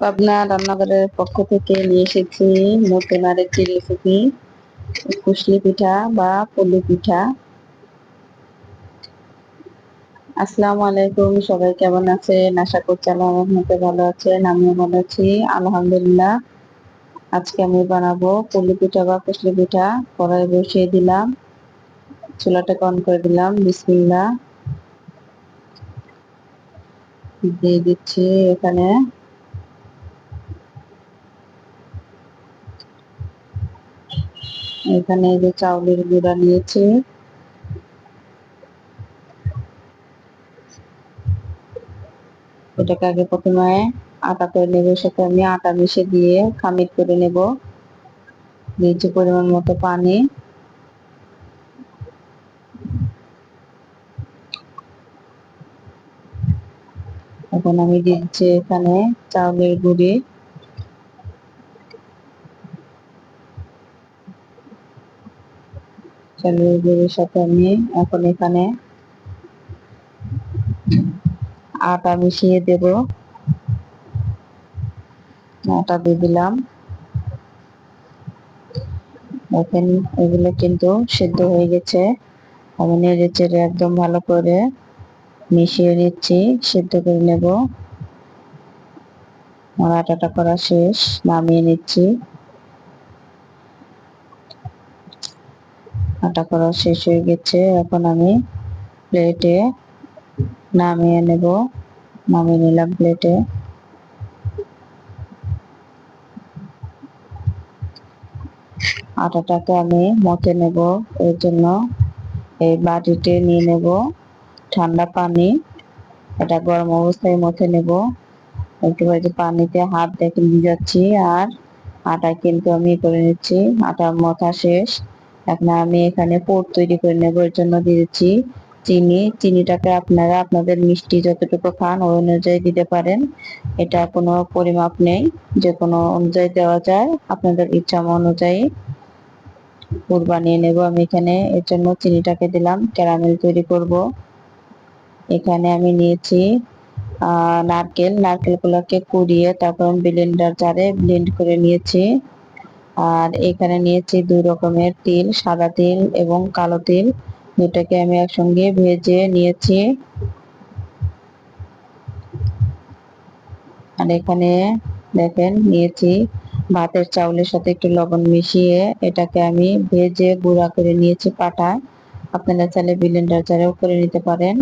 পাবনা রান্নাঘরের পক্ষ থেকে নিয়ে এসেছি নতুন আরেকটি রেসিপি কুশলি পিঠা বা পলি পিঠা। আসসালামু আলাইকুম, সবাই কেমন আছেন? আশা করছি আল্লাহ রহমতে ভালো আছেন, আমিও ভালো আছি। আলহামদুলিল্লাহ, আজকে আমি বানাবো পলি পিঠা বা কুশলি পিঠা। কড়াই বসিয়ে দিলাম চুলাটা অন করে দিলাম বিসমিল্লা দিয়ে দিচ্ছি এখানে এখানে এই যে চাউলের গুঁড়া নিয়েছি। এটাকে আগে প্রথমে আটা করে নেব সাথে আমি আটা মিশে দিয়ে খামির করে নেব। দিয়েছি পরিমাণ মতো পানি। এখন আমি দিচ্ছি এখানে চাউলের গুঁড়ি। গুঁড়ির সাথে আমি এখন এখানে। আটা মিশিয়ে দেব। আটা দিয়ে দিলাম। এখন এগুলো কিন্তু সিদ্ধ হয়ে গেছে। আমি নেড়ে চেড়ে একদম ভালো করে মিশিয়ে নিচ্ছি, সিদ্ধ করে নেব। আমার আটাটা করা শেষ, নামিয়ে নিচ্ছি। আটা করা শেষ হয়ে গেছে। এখন আমি প্লেটে নামিয়ে নেব। নামিয়ে নিলাম প্লেটে আটাটাকে আমি মতে নেব। এর জন্য এই বাটিতে নিয়ে নেব ঠান্ডা পানি। এটা গরম অবস্থায় মতে নেব। একটু পানিতে হাত দেখে যাচ্ছি আর আটা কিন্তু আমি করে নিচ্ছি। আটা মথা শেষ। এখন আমি এখানে পোট তৈরি করে নেব, এর জন্য দিয়েছি চিনি। চিনিটাকে আপনারা আপনাদের মিষ্টি যতটুকু খান, ওই অনুযায়ী দিতে পারেন। এটা কোনো পরিমাপ নেই, যে কোনো অনুযায়ী দেওয়া যায়। আপনাদের ইচ্ছা অনুযায়ী পুর বানিয়ে নেব। আমি এখানে এর জন্য চিনিটাকে দিলাম, ক্যারামেল তৈরি করব। এখানে আমি নিয়েছি নারকেল। নারকেলগুলোকে কুড়িয়ে তারপর ব্লেন্ডার জারে ব্লেন্ড করে নিয়েছি। আর এখানে নিয়েছি দুই রকমের তিল, সাদা তিল এবং কালো তিল। দুটাকে আমি একসঙ্গে ভেজে নিয়েছি। আর এখানে দেখেন, নিয়েছি ভাতের চাউলের সাথে একটু লবণ মিশিয়ে এটাকে আমি ভেজে গুঁড়া করে নিয়েছি পাটায় আপনারা চাইলে ব্লেন্ডার চারেও করে নিতে পারেন।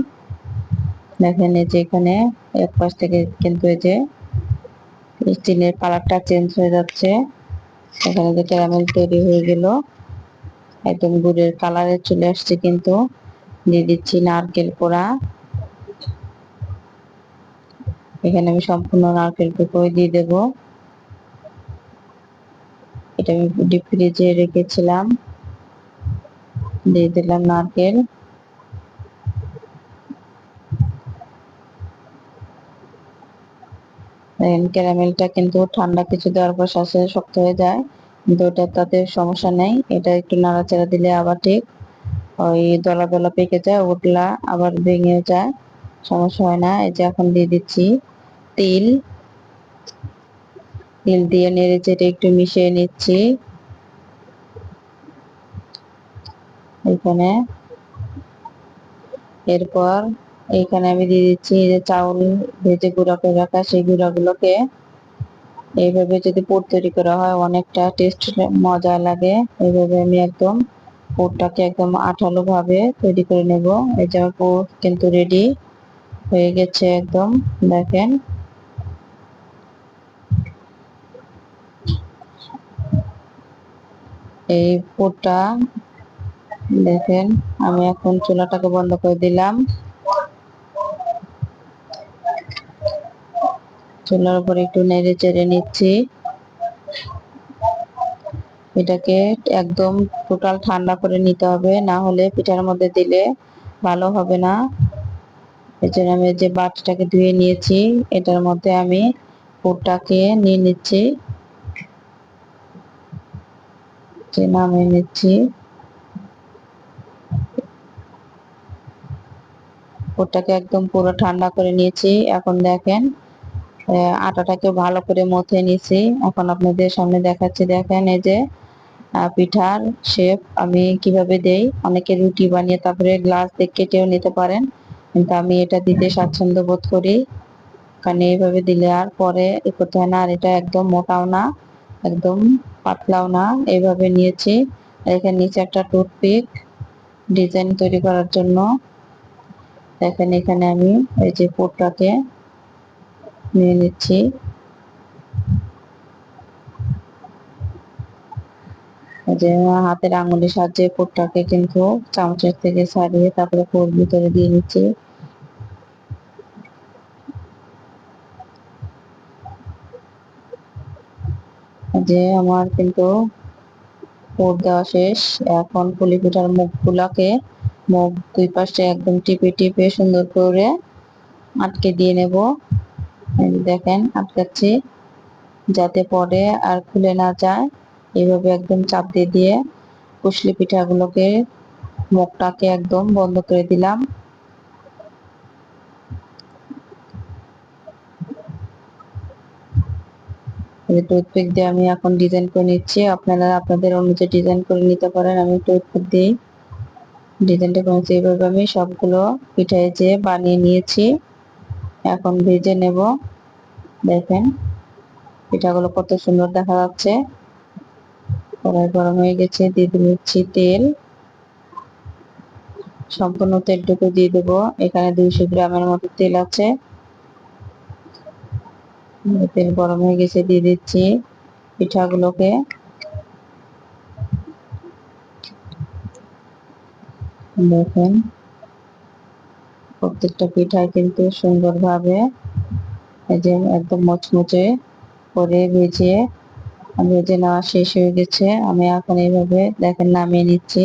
দেখেন এই যে এখানে এক পাশ থেকে কিন্তু এই যে স্টিলের কালারটা চেঞ্জ হয়ে যাচ্ছে। এখানে যে ক্যারামেল তৈরি হয়ে গেল। একদম গুড়ের কালারে চলে আসছে কিন্তু। দিয়ে দিচ্ছি নারকেল পোড়া এখানে আমি সম্পূর্ণ নারকেল টুকুই দিয়ে দেব। এটা আমি ডিপ ফ্রিজে রেখেছিলাম। দিয়ে দিলাম নারকেল। ক্যারামেলটা কিন্তু ঠান্ডা কিছু দেওয়ার পর শ্বাসে শক্ত হয়ে যায়। কিন্তু ওটা তাতে সমস্যা নেই। এটা একটু নাড়াচাড়া দিলে আবার ঠিক। ওই দলা দলা পেকে যায় উঠলা আবার ভেঙে যায়। সমস্যা হয় না। এই যে এখন দিয়ে দিচ্ছি তিল। তিল দিয়ে নেড়ে চেটে একটু মিশিয়ে নিচ্ছি। এখানে এরপর এইখানে আমি দিয়ে দিচ্ছি যে চাউল ভেজে গুঁড়া করে রাখা, সেই গুঁড়াগুলোকে এইভাবে যদি পোট তৈরি করা হয়, অনেকটা টেস্ট মজা লাগে। এইভাবে আমি একদম পোটটাকে একদম আঠালো ভাবে তৈরি করে নেব। এই যে আমার পোট কিন্তু রেডি হয়ে গেছে একদম, দেখেন। এই পোটটা দেখেন, আমি এখন চুলাটাকে বন্ধ করে দিলাম। চুলার উপর একটু নেড়ে চেড়ে নিচ্ছি। এটাকে একদম টোটাল ঠান্ডা করে নিতে হবে, না হলে পিঠার মধ্যে দিলে ভালো হবে না। এই জন্য আমি যে বাটটাকে ধুয়ে নিয়েছি, এটার মধ্যে আমি পুরটাকে নিয়ে নিচ্ছি। নামিয়ে নিচ্ছি। পুরটাকে একদম পুরো ঠান্ডা করে নিয়েছি। এখন দেখেন আটাটাকে ভালো করে মথে নিছি। এখন আপনাদের সামনে দেখাচ্ছি, দেখেন এই যে পিঠার শেপ আমি কীভাবে দেই। অনেকে রুটি বানিয়ে তারপরে গ্লাস দিয়ে কেটেও নিতে পারেন, কিন্তু আমি এটা দিতে স্বাচ্ছন্দ্য বোধ করি। কারণ এইভাবে দিলে আর পরে এ করতে হয় না, আর এটা একদম মোটাও না, একদম পাতলাও না। এইভাবে নিয়েছি। এখানে নিচে একটা টুথপিক ডিজাইন তৈরি করার জন্য। দেখেন এখানে আমি এই যে পোটটাকে নিয়ে নিচ্ছি যে হাতের আঙুলের সাহায্যে পোটটাকে কিন্তু চামচের থেকে ছাড়িয়ে তারপরে পোর ভিতরে দিয়ে নিচ্ছি। যে আমার কিন্তু পোর দেওয়া শেষ। এখন পুলি পিঠার মুখগুলাকে মুখ দুই পাশে একদম টিপে টিপে সুন্দর করে আটকে দিয়ে নেব। দেখেন আটকাচ্ছি, যাতে পরে আর খুলে না যায়। এইভাবে একদম চাপ দিয়ে দিয়ে কুশলি পিঠাগুলোকে মুখটাকে একদম বন্ধ করে দিলাম। টুথপিক দিয়ে আমি এখন ডিজাইন করে নিচ্ছি। আপনারা আপনাদের অনুযায়ী ডিজাইন করে নিতে পারেন। আমি টুথপিক দিয়ে ডিজাইনটা করেছি এইভাবে আমি সবগুলো পিঠায় যে বানিয়ে নিয়েছি। এখন ভেজে নেব। দেখেন, পিঠাগুলো কত সুন্দর দেখা যাচ্ছে। কড়াই গরম হয়ে গেছে, দিয়ে দিচ্ছি তেল। সম্পূর্ণ তেলটুকু দিয়ে দেব। এখানে দুইশো গ্রামের মতো তেল আছে। তেল গরম হয়ে গেছে, দিয়ে দিচ্ছি পিঠাগুলোকে। দেখেন প্রত্যেকটা পিঠায় কিন্তু সুন্দরভাবে এই যে একদম মচমচে করে ভেজে ভেজে নেওয়া শেষ হয়ে গেছে। আমি এখন এইভাবে দেখেন নামিয়ে নিচ্ছি।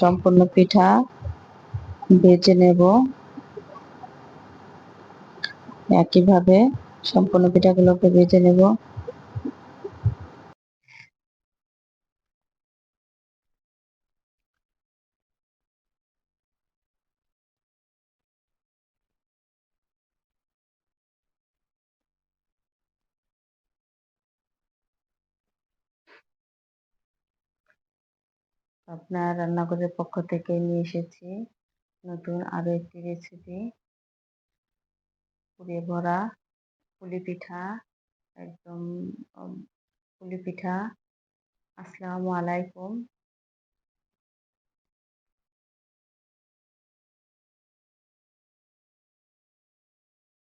সম্পূর্ণ পিঠা ভেজে নেব। একইভাবে সম্পূর্ণ পিঠাগুলোকে ভেজে নেব। আপনার রান্নাঘরের পক্ষ থেকে নিয়ে এসেছি। নতুন আরও একটি রেসিপি পুড়িয়ে ভরা পুলি পিঠা একদম পুলি পিঠা। আসসালামু আলাইকুম।